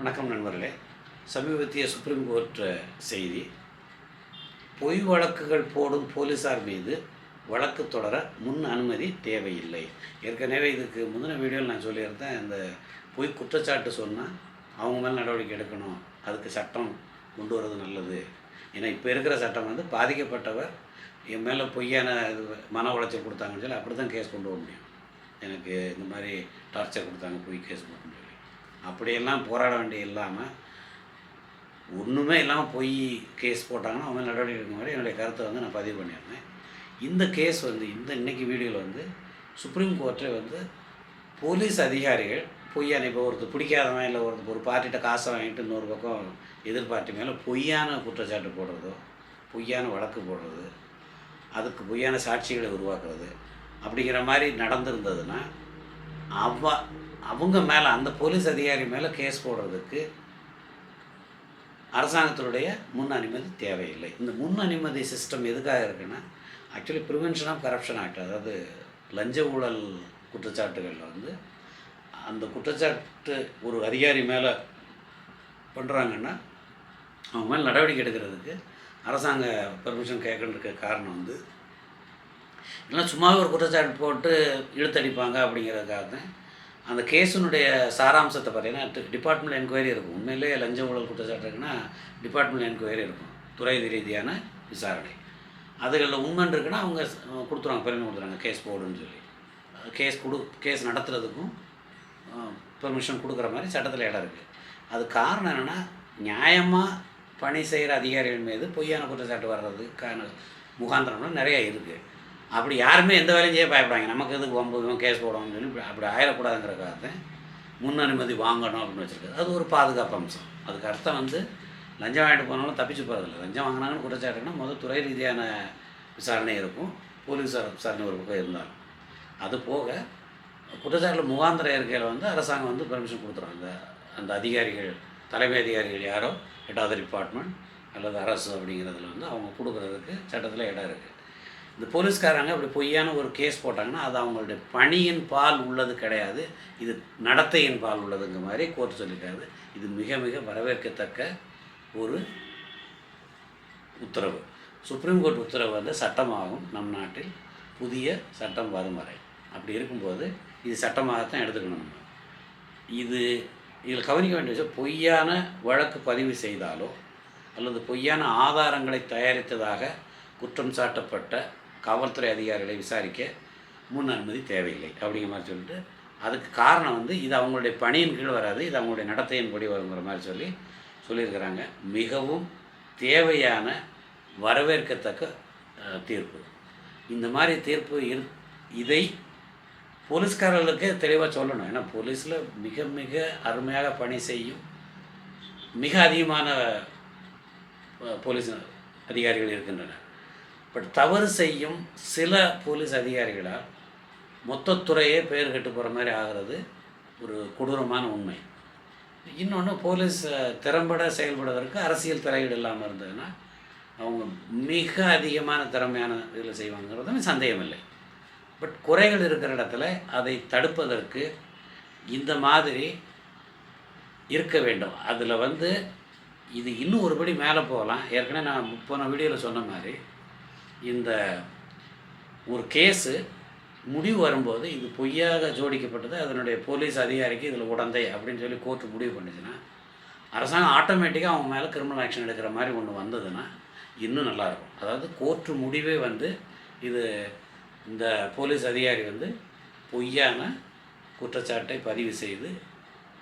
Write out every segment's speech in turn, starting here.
வணக்கம் நண்பர்களே. சமீபத்திய சுப்ரீம் கோர்ட் செய்தி. பொய் வழக்குகள் போடும் போலீஸார் மீது வழக்கு தொடர முன் அனுமதி தேவையில்லை. ஏற்கனவே இதுக்கு முந்தின வீடியோவில் நான் சொல்லியிருந்தேன் இந்த பொய் குற்றச்சாட்டு சொன்னால் அவங்க மேலே நடவடிக்கை எடுக்கணும். அதுக்கு சட்டம் கொண்டு வர்றது நல்லது. ஏன்னா இப்போ இருக்கிற சட்டம் வந்து பாதிக்கப்பட்டவர் என் மேலே பொய்யான இது மன உளைச்சல் கொடுத்தாங்கன்னு சொல்லி அப்படி தான் கேஸ் கொண்டு வர முடியும். எனக்கு இந்த மாதிரி டார்ச்சர் கொடுத்தாங்க பொய் கேஸ் கொடுக்கணும்னு முடியும் அப்படியெல்லாம் போராட வேண்டிய இல்லாமல் ஒன்றுமே இல்லாமல் பொய் கேஸ் போட்டாங்கன்னா அவங்க நடவடிக்கை எடுக்க மாதிரி என்னுடைய கருத்தை வந்து நான் பதிவு பண்ணியிருந்தேன் இந்த கேஸ் வந்து இந்த இன்னைக்கு வீடியோவில் வந்து சுப்ரீம் கோர்ட்டே வந்து போலீஸ் அதிகாரிகள் பொய்யான இப்போ ஒருத்தர் பிடிக்காதவன் இல்லை ஒருத்தர் ஒரு பார்ட்டிகிட்ட காசை வாங்கிட்டு இன்னொரு பக்கம் எதிர்பார்ட்டி மேலே பொய்யான குற்றச்சாட்டு போடுறதோ பொய்யான வழக்கு போடுறது அதுக்கு பொய்யான சாட்சிகளை உருவாக்குறது அப்படிங்கிற மாதிரி நடந்திருந்ததுன்னா அவ அவங்க மேலே அந்த போலீஸ் அதிகாரி மேலே கேஸ் போடுறதுக்கு அரசாங்கத்தினுடைய முன் அனுமதி தேவையில்லை. இந்த முன் அனுமதி சிஸ்டம் எதுக்காக இருக்குன்னா actually prevention of corruption act அதாவது லஞ்ச ஊழல் குற்றச்சாட்டுகளில் வந்து அந்த குற்றச்சாட்டு ஒரு அதிகாரி மேலே பண்ணுறாங்கன்னா அவங்க மேலே நடவடிக்கை எடுக்கிறதுக்கு அரசாங்க பெர்மிஷன் கேட்கறதுக்கு காரணம் வந்து இல்லைன்னா சும்மாவே ஒரு குற்றச்சாட்டு போட்டு இழுத்தடிப்பாங்க அப்படிங்கிறதுக்காக தான் அந்த கேஸினுடைய சாராம்சத்தை பார்த்தீங்கன்னா டிபார்ட்மெண்ட் என்கொயரி இருக்கும். உண்மையிலேயே லஞ்ச ஊழல் குற்றச்சாட்டு இருக்குன்னா டிபார்ட்மெண்ட் என்கொயரி இருக்கும். துறை ரீதியான விசாரணை. அதுகளில் உண்மைன்னு இருக்குன்னா அவங்க கொடுத்துருவாங்க பெருமை கொடுத்துருவாங்க கேஸ் போடுன்னு சொல்லி. கேஸ் கொடு கேஸ் நடத்துறதுக்கும் பெர்மிஷன் கொடுக்குற மாதிரி சட்டத்தில் இடம் இருக்குது அது காரணம் என்னென்னா நியாயமாக பணி செய்கிற அதிகாரிகள் மீது பொய்யான குற்றச்சாட்டு வர்றதுக்கான முகாந்திரம்லாம் நிறையா இருக்குது அப்படி யாருமே எந்த வேலையும் செய்ய பயப்படாங்க நமக்கு எதுக்கு வம்பு கேஸ் போடணும்னு சொல்லி இப்படி- அப்படி ஆயிடக்கூடாதுங்கிற முன் அனுமதி வாங்கணும் அப்படின்னு வச்சுருக்காரு. அது ஒரு பாதுகாப்பு அம்சம். அதுக்கு அர்த்தம் வந்து லஞ்சம் வாங்கிட்டு போனாலும் தப்பிச்சு போகிறதில்ல லஞ்சம் வாங்கினாங்கன்னு குற்றச்சாட்டுனா முதல் துறை ரீதியான விசாரணை இருக்கும். போலீஸார் விசாரணை ஒரு பக்கம் இருந்தாலும். அது போக குற்றச்சாட்டில் முகாந்திர இருக்கையில் வந்து அரசாங்கம் வந்து பெர்மிஷன் கொடுத்துருவாங்க அந்த அந்த அதிகாரிகள் தலைமை அதிகாரிகள் யாரோ ஹெட் ஆஃப் த டிபார்ட்மெண்ட் அல்லது அரசு அப்படிங்கிறதுல வந்து அவங்க கொடுக்குறதுக்கு சட்டத்தில் இடம் இருக்குது இந்த போலீஸ்காரங்க அப்படி பொய்யான ஒரு கேஸ் போட்டாங்கன்னா அது அவங்களுடைய பணியின் பால் உள்ளது கிடையாது. இது நடத்தையின் பால் உள்ளதுங்கிற மாதிரி கோர்ட் சொல்லிட்டாரு இது மிக மிக வரவேற்கத்தக்க ஒரு உத்தரவு. சுப்ரீம் கோர்ட் உத்தரவு வந்து சட்டமாகும் நம் நாட்டில். புதிய சட்டம் வரும் வரை. அப்படி இருக்கும்போது இது சட்டமாகத்தான் எடுத்துக்கணும் நம்ம. இது இதில் கவனிக்க வேண்டிய விஷயம் பொய்யான வழக்கு பதிவு செய்தாலோ அல்லது பொய்யான ஆதாரங்களை தயாரித்ததாக குற்றம் சாட்டப்பட்ட காவல்துறை அதிகாரிகளை விசாரிக்க முன் அனுமதி தேவையில்லை அப்படிங்கிற மாதிரி சொல்லிட்டு அதுக்கு காரணம் வந்து இது அவங்களுடைய பணியின் கீழ் வராது இது அவங்களுடைய நடத்தையின் படி வருங்கிற மாதிரி சொல்லி சொல்லியிருக்கிறாங்க. மிகவும் தேவையான வரவேற்கத்தக்க தீர்ப்பு. இந்த மாதிரி தீர்ப்பு இரு இதை போலீஸ்காரர்களுக்கே தெளிவாக சொல்லணும். ஏன்னா போலீஸில் மிக மிக அருமையாக பணி செய்யும் மிக அதிகமான போலீஸ் அதிகாரிகள் இருக்கின்றனர். பட் தவறு செய்யும் சில போலீஸ் அதிகாரிகளால் மொத்த துறையே பெயர் கெட்டு போகிற மாதிரி ஆகிறது ஒரு கொடூரமான உண்மை. இன்னொன்று போலீஸ் திறம்பட செயல்படுவதற்கு அரசியல் தலையீடு இல்லாமல் இருந்ததுன்னா அவங்க மிக அதிகமான திறமையான இதில் செய்வாங்கிறதும் சந்தேகம் இல்லை பட் குறைகள் இருக்கிற இடத்துல அதை தடுப்பதற்கு இந்த மாதிரி இருக்க வேண்டும். அதில் வந்து இது இன்னும் ஒருபடி மேலே போகலாம். ஏற்கனவே நான் போன வீடியோவில் சொன்ன மாதிரி இந்த ஒரு கேஸு முடிவு வரும்போது இது பொய்யாக ஜோடிக்கப்பட்டது அதனுடைய போலீஸ் அதிகாரிக்கு இதில் உடந்தை அப்படின்னு சொல்லி கோர்ட்டு முடிவு பண்ணுச்சுன்னா அரசாங்கம் ஆட்டோமேட்டிக்காக அவங்க மேலே கிரிமினல் ஆக்ஷன் எடுக்கிற மாதிரி ஒன்று வந்ததுன்னா இன்னும் நல்லாயிருக்கும் அதாவது கோர்ட்டு முடிவே வந்து இது இந்த போலீஸ் அதிகாரி வந்து பொய்யான குற்றச்சாட்டை பதிவு செய்து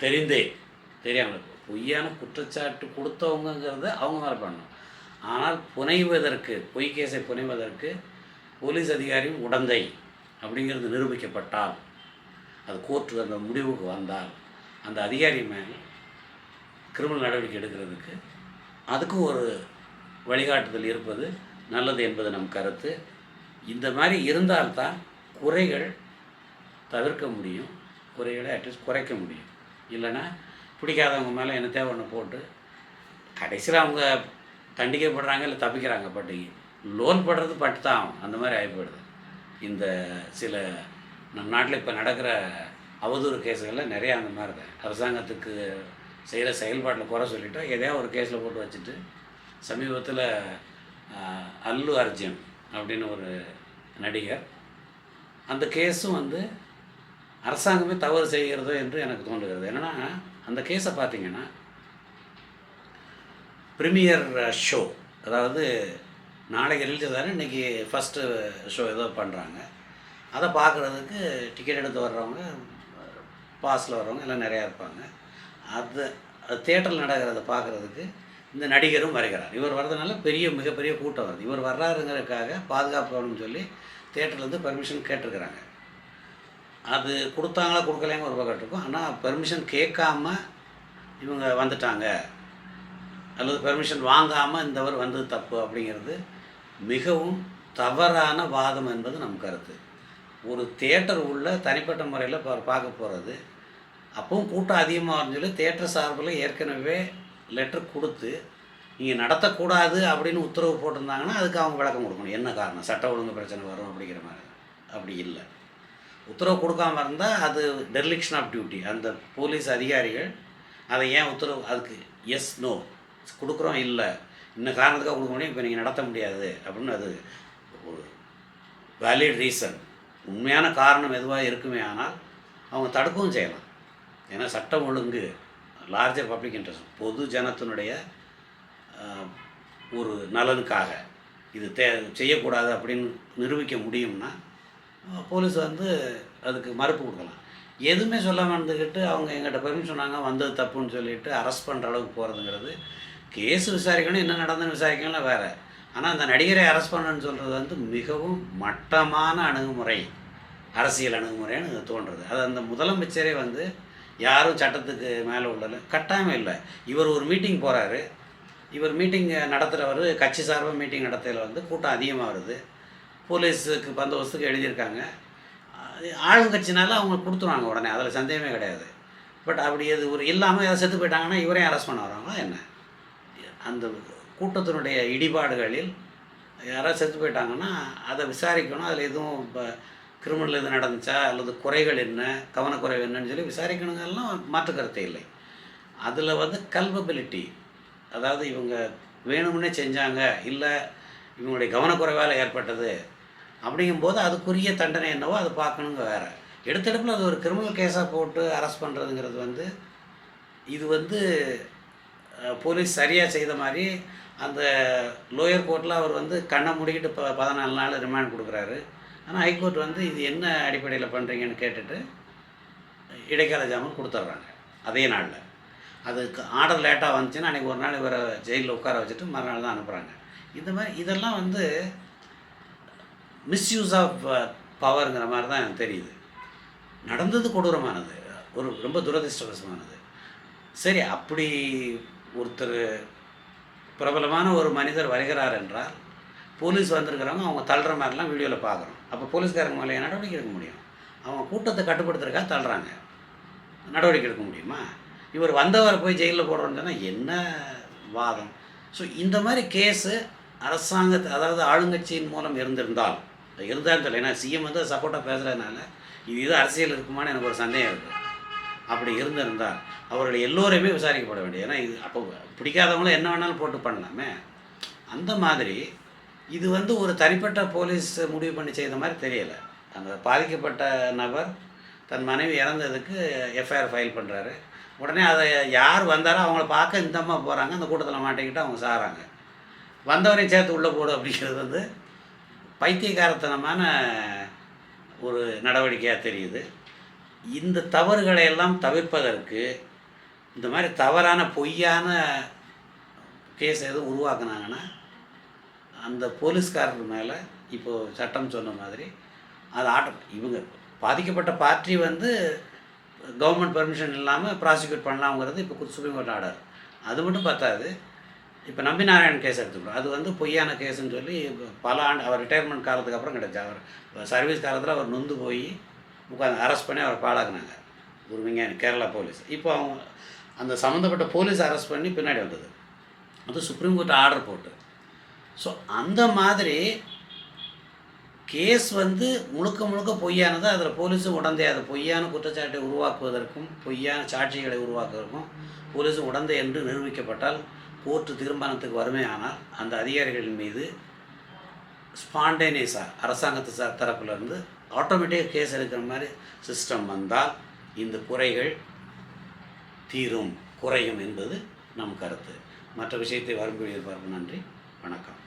தெரிந்தே தெரியாமல் பொய்யான குற்றச்சாட்டு கொடுத்தவங்கங்கிறத அவங்க மேலே பண்ணணும். ஆனால் புனைவதற்கு பொய் கேஸை புனைவதற்கு போலீஸ் அதிகாரியும் உடந்தை அப்படிங்கிறது நிரூபிக்கப்பட்டால் அது கோர்ட்டு அந்த முடிவுக்கு வந்தால் அந்த அதிகாரி மேலே கிரிமினல் நடவடிக்கை எடுக்கிறதுக்கு அதுக்கும் ஒரு வழிகாட்டுதல் இருப்பது நல்லது என்பது நம் கருத்து. இந்த மாதிரி இருந்தால்தான் குறைகள் தவிர்க்க முடியும். குறைகளை அட்லீஸ்ட் குறைக்க முடியும். இல்லைன்னா பிடிக்காதவங்க மேலே என்ன தேவை ஒன்று போட்டு கடைசியில் அவங்க தண்டிக்கப்படுறாங்க இல்லை தப்பிக்கிறாங்க பட் லோன் படுறது பட்டு தான். அந்த மாதிரி ஆகி போயிடுது இந்த சில நம் நாட்டில் இப்போ நடக்கிற அவதூறு கேஸுகளில் நிறையா அந்த மாதிரி தான். அரசாங்கத்துக்கு செய்கிற செயல்பாட்டில் குறை சொல்லிட்டா எதையா ஒரு கேஸில் போட்டு வச்சுட்டு சமீபத்தில் அல்லு அர்ஜுன் அப்படின்னு ஒரு நடிகர் அந்த கேஸும் வந்து அரசாங்கமே தவறு செய்கிறதோ என்று எனக்கு தோன்றுகிறது. என்னென்னா அந்த கேஸை பார்த்தீங்கன்னா ப்ரீமியர் ஷோ uh, அதாவது நாளைக்கு ரிலீஸ் தானே இன்றைக்கி ஃபஸ்ட்டு ஷோ ஏதோ பண்ணுறாங்க அதை பார்க்குறதுக்கு டிக்கெட் எடுத்து வர்றவங்க பாஸில் வர்றவங்க எல்லாம் நிறையா இருப்பாங்க. அது தேட்டரில் நடக்கிறத பார்க்குறதுக்கு இந்த நடிகரும் வருகிறார். இவர் வர்றதுனால பெரிய மிகப்பெரிய கூட்டம் வருது. இவர் வர்றாருங்கிறதுக்காக பாதுகாப்பு வேணும்னு சொல்லி தேட்டர்லேருந்து பெர்மிஷன் கேட்டிருக்கிறாங்க. அது கொடுத்தாங்களா கொடுக்கலையாங்க ஒரு பக்கம் இருக்கும். ஆனால் பெர்மிஷன் கேட்காம இவங்க வந்துட்டாங்க. அல்லது பெர்மிஷன் வாங்காமல் இந்தவர் வந்தது தப்பு அப்படிங்கிறது மிகவும் தவறான வாதம் என்பது நம் கருத்து. ஒரு தேட்டர் உள்ள தனிப்பட்ட முறையில் பார்க்க போகிறது அப்பவும் கூட்டம் அதிகமாக சொல்லி தேட்டர் சார்பில் ஏற்கனவே லெட்டர் கொடுத்து நீங்கள் நடத்தக்கூடாது அப்படின்னு உத்தரவு போட்டிருந்தாங்கன்னா அதுக்கு அவங்க விளக்கம் கொடுக்கணும். என்ன காரணம்? சட்ட ஒழுங்கு பிரச்சனை வரும் அப்படிங்கிற மாதிரி. அப்படி இல்லை. உத்தரவு கொடுக்காம இருந்தால் அது டெர்லிக்ஷன் ஆஃப் டியூட்டி அந்த போலீஸ் அதிகாரிகள் அதை ஏன் உத்தரவு அதுக்கு எஸ் நோ கொடுக்குறோம் இல்லை. இந்த காரணத்துக்காக கொடுக்க முடியும் இப்போ நீங்கள் நடத்த முடியாது. அப்படின்னு அது ஒரு வேலிட் ரீசன் உண்மையான காரணம் எதுவாக இருக்குமே ஆனால் அவங்க தடுக்கவும் செய்யலாம். ஏன்னா சட்டம் ஒழுங்கு லார்ஜர் பப்ளிக் இன்ட்ரெஸ்ட் பொது ஜனத்தினுடைய ஒரு நலனுக்காக. இது தே செய்யக்கூடாது அப்படின்னு நிரூபிக்க முடியும்னா போலீஸ் வந்து அதுக்கு மறுப்பு கொடுக்கலாம். எதுவுமே சொல்லாமல் இருந்துக்கிட்டு அவங்க எங்கிட்ட பெர்மிஷன் சொன்னாங்க வந்தது தப்புன்னு சொல்லிட்டு அரெஸ்ட் பண்ணுற அளவுக்கு போகிறதுங்கிறது கேஸ் விசாரிக்கணும் என்ன நடந்துன்னு விசாரிக்கணும் வேறு. ஆனால் அந்த நடிகரை அரெஸ்ட் பண்ணணும்னு சொல்கிறது வந்து மிகவும் மட்டமான அணுகுமுறை. அரசியல் அணுகுமுறைன்னு எனக்கு தோன்றுறது அது அந்த முதலமைச்சரே வந்து யாரும் சட்டத்துக்கு மேலே உள்ளல கட்டாயம் இல்லை. இவர் ஒரு மீட்டிங் போகிறாரு இவர் மீட்டிங் நடத்துகிறவர் கட்சி சார்பாக மீட்டிங் நடத்தையில் வந்து கூட்டம் அதிகமாக வருது. போலீஸுக்கு பந்தோபஸ்துக்கு எழுதியிருக்காங்க. ஆளுங்கட்சினால அவங்க கொடுத்துருவாங்க உடனே அதில் சந்தேகமே கிடையாது. பட் அப்படி அது ஒரு இல்லாமல் ஏதாவது செத்து போயிட்டாங்கன்னா இவரையும் அரெஸ்ட் பண்ண வராங்களா என்ன? அந்த கூட்டத்தினுடைய இடிபாடுகளில் யாராவது செத்து போயிட்டாங்கன்னா அதை விசாரிக்கணும். அதில் எதுவும் இப்போ கிரிமினல் எதுவும் நடந்துச்சா? அல்லது குறைகள் என்ன? கவனக்குறைவு என்னன்னு சொல்லி விசாரிக்கணுங்கெல்லாம் மாற்றுக்கருத்தை இல்லை. அதில் வந்து கல்பபிலிட்டி அதாவது இவங்க வேணும்னே செஞ்சாங்க இல்லை இவங்களுடைய கவனக்குறைவால் ஏற்பட்டது அப்படிங்கும்போது அதுக்குரிய தண்டனை என்னவோ அதை பார்க்கணுங்க வேறு. எடுத்தெடுப்பில் அது ஒரு கிரிமினல் கேஸாக போட்டு அரெஸ்ட் பண்ணுறதுங்கிறது வந்து இது வந்து போலீஸ் சரியாக செய்த மாதிரி அந்த லோயர் கோர்ட்டில் அவர் வந்து கண்ணை முடிக்கிட்டு இப்போ பதினாலு நாள் ரிமாண்ட் கொடுக்குறாரு. ஆனால் ஹைகோர்ட் வந்து இது என்ன அடிப்படையில் பண்ணுறீங்கன்னு கேட்டுட்டு இடைக்கால ஜாமீன் கொடுத்துட்றாங்க அதே நாளில். அதுக்கு ஆர்டர் லேட்டாக வந்துச்சுன்னா அன்றைக்கி ஒரு நாள் இவரை ஜெயிலில் உட்கார வச்சுட்டு மறுநாள் தான் அனுப்புகிறாங்க இந்த மாதிரி இதெல்லாம் வந்து மிஸ்யூஸ் ஆஃப் பவருங்கிற மாதிரி தான் எனக்கு தெரியுது. நடந்தது கொடூரமானது. ஒரு ரொம்ப துரதிருஷ்டவசமானது. சரி அப்படி ஒருத்தர் பிரபலமான ஒரு மனிதர் வருகிறார் என்றால் போலீஸ் வந்திருக்கிறவங்க அவங்க தள்ளுற மாதிரிலாம் வீடியோவில் பார்க்குறோம். அப்போ போலீஸ்காரங்க மேலே நடவடிக்கை எடுக்க முடியும். அவங்க கூட்டத்தை கட்டுப்படுத்துறதுக்காக தள்ளுறாங்க. நடவடிக்கை எடுக்க முடியுமா? இவர் வந்தவரை போய் ஜெயிலில் போடுறோன்னு சொன்னால் என்ன வாதம்? ஸோ இந்த மாதிரி கேஸு அரசாங்கத்தை அதாவது ஆளுங்கட்சியின் மூலம் இருந்திருந்தால் இருந்தாலும் தெரியல. ஏன்னா சிஎம் வந்து சப்போர்ட்டாக பேசுகிறதுனால இது இது அரசியல் இருக்குமான்னு எனக்கு ஒரு சந்தேகம் இருக்குது அப்படி இருந்திருந்தால் அவர்கள் எல்லோரையுமே விசாரிக்கப்பட வேண்டியது. ஏன்னா இது அப்போ பிடிக்காதவங்களும் என்ன வேணாலும் போட்டு பண்ணலாமே. அந்த மாதிரி இது வந்து ஒரு தனிப்பட்ட போலீஸ் முடிவு பண்ணி செய்த மாதிரி தெரியலை. அந்த பாதிக்கப்பட்ட நபர் தன் மனைவி இறந்ததுக்கு எஃப்ஐஆர் ஃபைல் பண்ணுறாரு உடனே அதை யார் வந்தாரோ அவங்கள பார்க்க இந்த அம்மா போகிறாங்க அந்த கூட்டத்தில் மாட்டிக்கிட்டு அவங்க சாகிறாங்க வந்தவரையும் சேர்த்து உள்ளே போடு அப்படிங்கிறது வந்து பைத்தியக்காரத்தனமான ஒரு நடவடிக்கையாக தெரியுது. இந்த தவறுகளை எல்லாம் தவிர்ப்பதற்கு இந்த மாதிரி தவறான பொய்யான கேஸ் எதுவும் உருவாக்குனாங்கன்னா அந்த போலீஸ்காரர் மேலே இப்போது சட்டம் சொன்ன மாதிரி அது ஆட்டம் இவங்க பாதிக்கப்பட்ட பார்ட்டி வந்து கவர்மெண்ட் பெர்மிஷன் இல்லாமல் ப்ராசிக்யூட் பண்ணலாம்ங்கிறது இப்போ சுப்ரீம் கோர்ட் ஆர்டர் அது மட்டும் பத்தாது. இப்போ நம்பி நாராயண் கேஸ் எடுத்துக்கிறோம். அது வந்து பொய்யான கேஸுன்னு சொல்லி பல ஆண்டு அவர் ரிட்டையர்மெண்ட் காலத்துக்கு அப்புறம் கிடச்சி. அவர் சர்வீஸ் காலத்தில் அவர் நொந்து போய் உட்காந்து அரெஸ்ட் பண்ணி அவர் பாழாக்குனாங்க. ஒரு விஞ்ஞானி கேரளா போலீஸ். இப்போ அவங்க அந்த சம்மந்தப்பட்ட போலீஸ் அரெஸ்ட் பண்ணி பின்னாடி வந்தது. அது சுப்ரீம் கோர்ட் ஆர்டர் போட்டு. ஸோ அந்த மாதிரி கேஸ் வந்து முழுக்க முழுக்க பொய்யானது அதில் போலீஸும் உடந்தே அதை பொய்யான குற்றச்சாட்டை உருவாக்குவதற்கும் பொய்யான சாட்சிகளை உருவாக்குவதற்கும் போலீஸும் உடந்தை என்று நிரூபிக்கப்பட்டால் கோர்ட்டு தீர்மானத்துக்கு வறுமையானால் அந்த அதிகாரிகளின் மீது ஸ்பான்டேனியஸாக அரசாங்கத்து சார் தரப்பிலிருந்து ஆட்டோமேட்டிக்காக கேஸ் எடுக்கிற மாதிரி சிஸ்டம் வந்தால் இந்த குறைகள் தீரும் குறையும் என்பது நம் கருத்து. மற்ற விஷயத்தை வரும்படி பார்ப்போம் நன்றி. வணக்கம்.